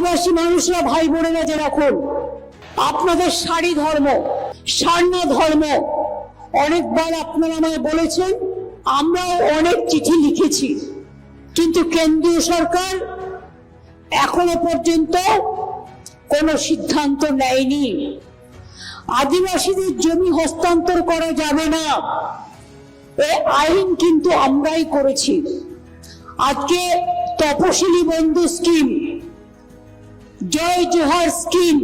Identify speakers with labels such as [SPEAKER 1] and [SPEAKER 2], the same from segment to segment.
[SPEAKER 1] আদিবাসী মানুষরা ভাই বোনেরা যে রাখুন আপনাদের শাড়ি ধর্ম, সারনা ধর্ম, অনেকবার আপনারা আমায় বলেছেন, আমরাও অনেক চিঠি লিখেছি। কিন্তু কেন্দ্রীয় সরকার এখনও পর্যন্ত কোনো সিদ্ধান্ত নেয়নি। আদিবাসীদের জমি হস্তান্তর করা যাবে না। এ আইন কিন্তু আমরাই করেছি। আজকে তপশিলি বন্ধু স্কিম জয় জোহার স্কিম।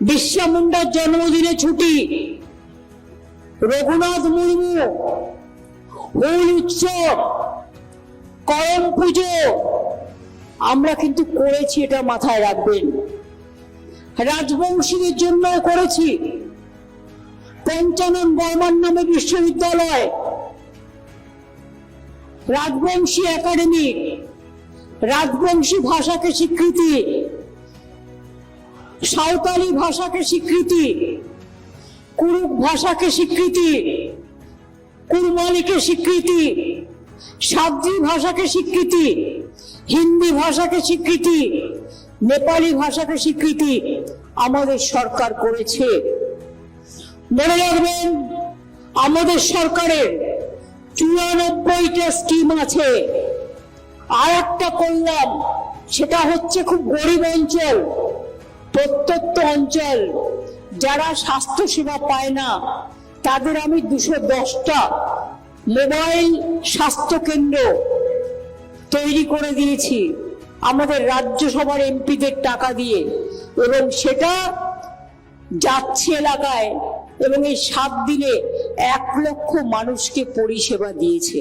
[SPEAKER 1] বিরসা মুন্ডার জন্মদিনে ছুটি। রঘুনাথ মুর্মু, হুল উৎসব করম পুজো। আমরা কিন্তু করেছি, এটা মাথায় রাখবেন। রাজবংশীদের জন্য করেছি। পঞ্চানন বর্মান নামে বিশ্ববিদ্যালয়। রাজবংশী একাডেমি। রাজবংশী ভাষাকে স্বীকৃতি, সাঁওতালি ভাষাকে স্বীকৃতি কুরুক ভাষাকে স্বীকৃতি, কুরমালিকে স্বীকৃতি, সাদ্রি ভাষাকে স্বীকৃতি, হিন্দি ভাষাকে স্বীকৃতি, নেপালি ভাষাকে স্বীকৃতি আমাদের সরকার করেছে। মনে রাখবেন, আমাদের সরকারের চুরানব্বইটা স্কিম আছে। আর একটা করলাম সেটা হচ্ছে খুব গরিব অঞ্চল প্রত্যন্ত অঞ্চল। যারা স্বাস্থ্য সেবা পায় না, তাদের আমি দুশো দশটা মোবাইল স্বাস্থ্য কেন্দ্র তৈরি করে দিয়েছি, আমাদের রাজ্যসভার এমপিদের টাকা দিয়ে। এবং সেটা যাচ্ছে এলাকায় এবং এই সাত দিনে এক লক্ষ মানুষকে পরিষেবা দিয়েছে।